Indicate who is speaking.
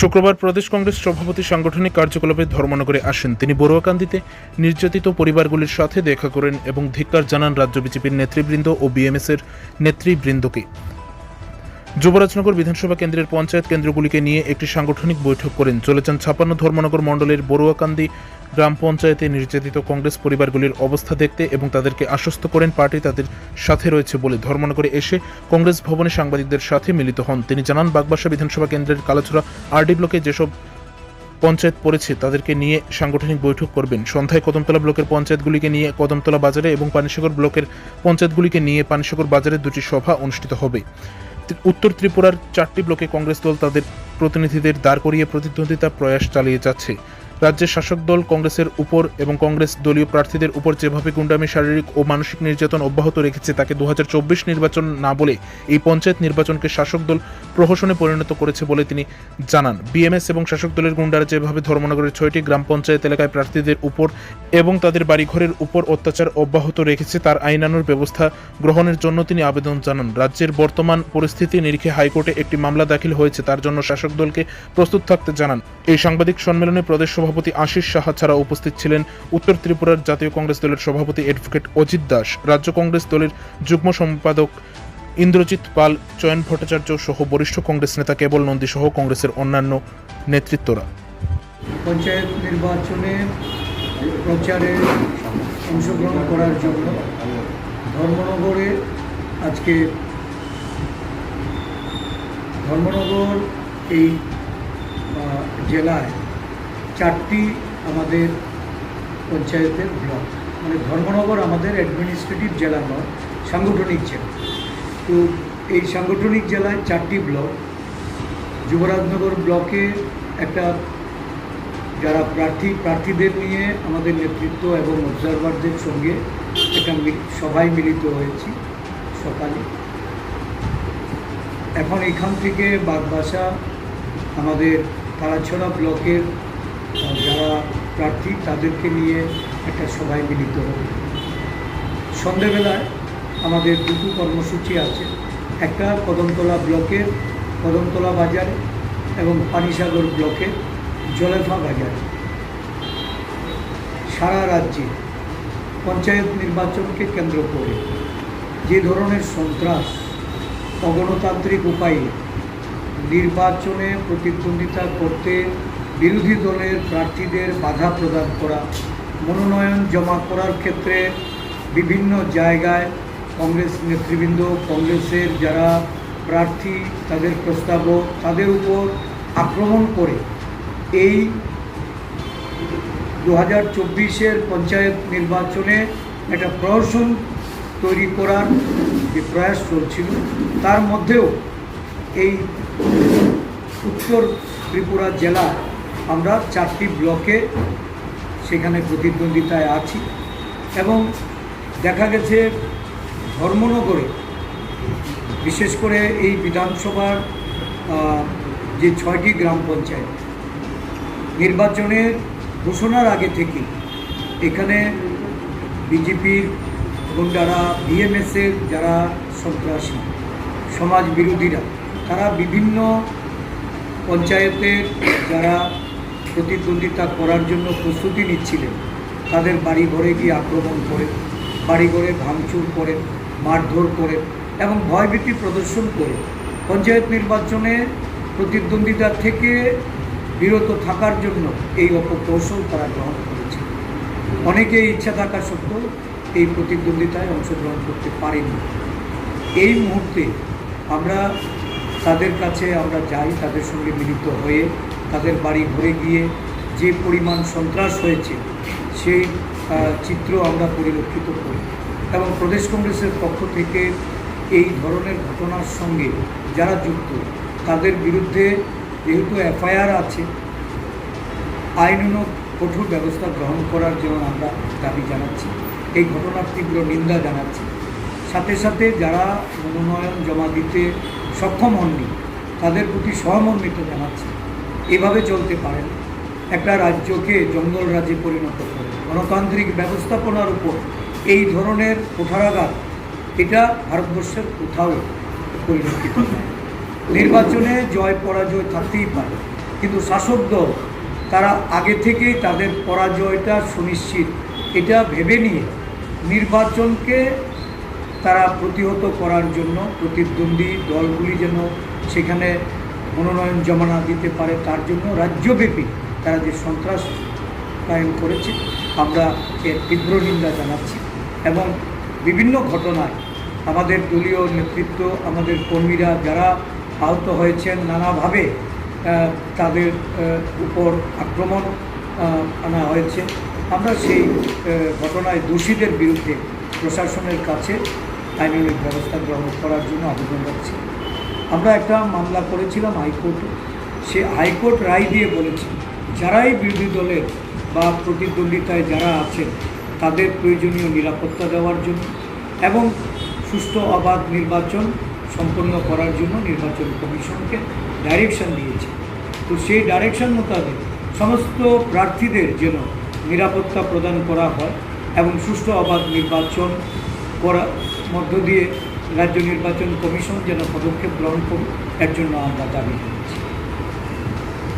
Speaker 1: শুক্রবার প্রদেশ কংগ্রেস সভাপতি সাংগঠনিক কার্যকলাপে ধর্মনগরে আসেন। তিনি বড়ুয়াকান্দিতে নির্যাতিত পরিবারগুলির সাথে দেখা করেন এবং ধিক্কার জানান রাজ্য বিজেপির নেতৃবৃন্দ ও বিএমএস এর নেতৃবৃন্দকে। যুবরাজনগর বিধানসভা কেন্দ্রের পঞ্চায়েত কেন্দ্রগুলিকে নিয়ে একটি সাংগঠনিক বৈঠক করেন চলে যান ছাপান্ন ধর্মনগর মণ্ডলের বড়ুয়াকান্দি গ্রাম পঞ্চায়েতে নির্যাতিত কংগ্রেস পরিবারগুলির অবস্থা দেখতে এবং তাদেরকে আশ্বস্ত করেন পার্টি তাদের সাথে রয়েছে বলে ধর্মনগরে এসে কংগ্রেস ভবনে সাংবাদিকদের সাথে মিলিত হন। তিনি জানান, বাগবাসা বিধানসভা কেন্দ্রের কালাছড়া আরডি ব্লকে যেসব পঞ্চায়েত পড়েছে, তাদেরকে নিয়ে সাংগঠনিক বৈঠক করবেন। সন্ধ্যায় কদমতলা ব্লকের পঞ্চায়েতগুলিকে নিয়ে কদমতলা বাজারে এবং পানিসাগর ব্লকের পঞ্চায়েতগুলিকে নিয়ে পানিসাগর বাজারে দুটি সভা অনুষ্ঠিত হবে। উত্তর ত্রিপুরার চারটি ব্লকে কংগ্রেস দল তাদের প্রতিনিধিদের দাঁড় করিয়ে প্রতিদ্বন্দ্বিতা প্রয়াস চালিয়ে যাচ্ছে। রাজ্যের শাসক দল কংগ্রেসের উপর এবং কংগ্রেস দলীয় প্রার্থীদের উপর যেভাবে গুন্ডামি, শারীরিক ও মানসিক নির্যাতন অব্যাহত রেখেছে, তাকে দু হাজার চব্বিশ নির্বাচন না বলে এই পঞ্চায়েত নির্বাচনকে শাসক দল প্রহসনে পরিণত করেছে বলে তিনি জানান। বিএমএস এবং শাসক দলের গুন্ডারা যেভাবে ধর্মনগরের ছয়টি গ্রাম পঞ্চায়েত এলাকায় প্রার্থীদের উপর এবং তাদের বাড়িঘরের উপর অত্যাচার অব্যাহত রেখেছে, তার আইনানুর ব্যবস্থা গ্রহণের জন্য তিনি আবেদন জানান। রাজ্যের বর্তমান পরিস্থিতি নিরিখে হাইকোর্টে একটি মামলা দাখিল হয়েছে, তার জন্য শাসক দলকে প্রস্তুত থাকতে জানান। এই সাংবাদিক সম্মেলনে প্রদেশ সভাপতি আশিস সাহা ছাড়া উপস্থিত ছিলেন উত্তর ত্রিপুরার জাতীয় কংগ্রেস দলের সভাপতি অ্যাডভোকেট অজিত দাস, রাজ্য কংগ্রেস দলের যুগ্ম সম্পাদক ইন্দ্রজিৎ পাল, চয়ন ভট্টাচার্য সহ বরিষ্ঠ কংগ্রেস নেতা কেবল নন্দী সহ কংগ্রেসের অন্যান্য নেতৃত্বরা।
Speaker 2: পঞ্চায়েত নির্বাচনে প্রচারে অংশগ্রহণ করার জন্য ধর্মনগরে আজকে ধর্মনগর এই জেলায় চারটি আমাদের পঞ্চায়েতের ব্লক। মানে ধর্মনগর আমাদের অ্যাডমিনিস্ট্রেটিভ জেলা নয়, সাংগঠনিক জেলা। তো এই সাংগঠনিক জেলায় চারটি ব্লক। যুবরাজনগর ব্লকে একটা যারা প্রার্থী, প্রার্থীদের নিয়ে আমাদের নেতৃত্ব এবং অবজারভারদের সঙ্গে একটা সভায় মিলিত হয়েছি সকালে। এখন এখান থেকে বাগবাসা আমাদের তারাছড়া ব্লকের প্রার্থী তাদেরকে নিয়ে একটা সভায় মিলিত হবে। সন্ধেবেলায় আমাদের দুটো কর্মসূচি আছে। একটা কদমতলা ব্লকের, কদমতলা বাজারে এবং পানিসাগর ব্লকের জলেফা বাজারে। সারা রাজ্যে পঞ্চায়েত নির্বাচনকে কেন্দ্র করে যে ধরনের সন্ত্রাস, অগণতান্ত্রিক উপায়ে নির্বাচনে প্রতিদ্বন্দ্বিতা করতে বিরোধী দলের প্রার্থীদের বাধা প্রদান করা, মনোনয়ন জমা করার ক্ষেত্রে বিভিন্ন জায়গায় কংগ্রেস নেতৃবৃন্দ, কংগ্রেসের যারা প্রার্থী, তাদের প্রস্তাবক তাদের উপর আক্রমণ করে। এই দু হাজার চব্বিশের পঞ্চায়েত নির্বাচনে একটা প্রহসন তৈরি করার যে প্রয়াস চলছিল, তার মধ্যেও এই উত্তর ত্রিপুরা জেলা আমরা চারটি ব্লকে সেখানে প্রতিদ্বন্দ্বিতায় আছি এবং দেখা গেছে ধর্মনগরে, বিশেষ করে এই বিধানসভার যে ছয়টি গ্রাম পঞ্চায়েত নির্বাচনের ঘোষণার আগে থেকে এখানে বিজেপির এবং যারা বিএমএসের যারা সন্ত্রাসী, সমাজ বিরোধীরা, তারা বিভিন্ন পঞ্চায়েতের যারা প্রতিদ্বন্দ্বিতা করার জন্য প্রস্তুতি নিচ্ছিলেন। তাদের বাড়ি ঘরে গিয়ে আক্রমণ করে বাড়ি ঘরে ভাঙচুর করে মারধর করে এবং ভয়ভীতি প্রদর্শন করে পঞ্চায়েত নির্বাচনে প্রতিদ্বন্দ্বিতা থেকে বিরত থাকার জন্য এই অপকৌশল তারা গ্রহণ করেছে। অনেকে ইচ্ছা থাকা সত্ত্বেও এই প্রতিদ্বন্দ্বিতায় অংশগ্রহণ করতে পারেনি। এই মুহূর্তে আমরা তাদের কাছে আমরা যাই, তাদের সঙ্গে মিলিত হয়ে তাদের বাড়ি ঘরে গিয়ে যে পরিমাণ সন্ত্রাস হয়েছে, সেই চিত্র আমরা পরিলক্ষিত করি। এবং প্রদেশ কংগ্রেসের পক্ষ থেকে এই ধরনের ঘটনার সঙ্গে যারা যুক্ত, তাদের বিরুদ্ধে যেহেতু এফআইআর আছে আইনানুগ কঠোর ব্যবস্থা গ্রহণ করার জন্য আমরা দাবি জানাচ্ছি। এই ঘটনার তীব্র নিন্দা জানাচ্ছি। সাথে সাথে যারা মনোনয়ন জমা দিতে সক্ষম হননি, তাদের প্রতি সহমর্মিত জানাচ্ছি। এভাবে চলতে পারে না। একটা রাজ্যকে জঙ্গল রাজ্যে পরিণত করে, গণতান্ত্রিক ব্যবস্থাপনার উপর এই ধরনের কোঠারাঘাত, এটা ভারতবর্ষের কোথাও পরিলক্ষিত নির্বাচনে জয় পরাজয় থাকতেই পারে, কিন্তু শাসক দল, তারা আগে থেকেই তাদের পরাজয়টা সুনিশ্চিত, এটা ভেবে নিয়ে নির্বাচনকে তারা প্রতিহত করার জন্য প্রতিদ্বন্দ্বী দলগুলি যেন সেখানে মনোনয়ন জমা না দিতে পারে তার জন্য রাজ্যব্যাপী তারা যে সন্ত্রাস কায়েম করেছে, আমরা এর তীব্র নিন্দা জানাচ্ছি এবং বিভিন্ন ঘটনায় আমাদের দলীয় নেতৃত্ব, আমাদের কর্মীরা যারা আহত হয়েছেন নানাভাবে তাদের উপর আক্রমণ আনা হয়েছে। আমরা সেই ঘটনায় দোষীদের বিরুদ্ধে প্রশাসনের কাছে আইনানুগ ব্যবস্থা গ্রহণ করার জন্য আবেদন রাখছি আমরা একটা মামলা করেছিলাম হাইকোর্টে, সে হাইকোর্ট রায় দিয়ে বলেছে, যারাই বিরোধী দলের বা প্রতিদ্বন্দ্বিতায় যারা আছেন তাদের প্রয়োজনীয় নিরাপত্তা দেওয়ার জন্য এবং সুষ্ঠু অবাধ নির্বাচন সম্পন্ন করার জন্য নির্বাচন কমিশনকে ডাইরেকশন দিয়েছে। তো সেই ডাইরেকশন মোতাবেক সমস্ত প্রার্থীদের যেন নিরাপত্তা প্রদান করা হয় এবং সুষ্ঠু অবাধ নির্বাচন করার মধ্য দিয়ে রাজ্য নির্বাচন কমিশন যেন পদক্ষেপ গ্রহণ করুক এর জন্য আমরা দাবি করেছি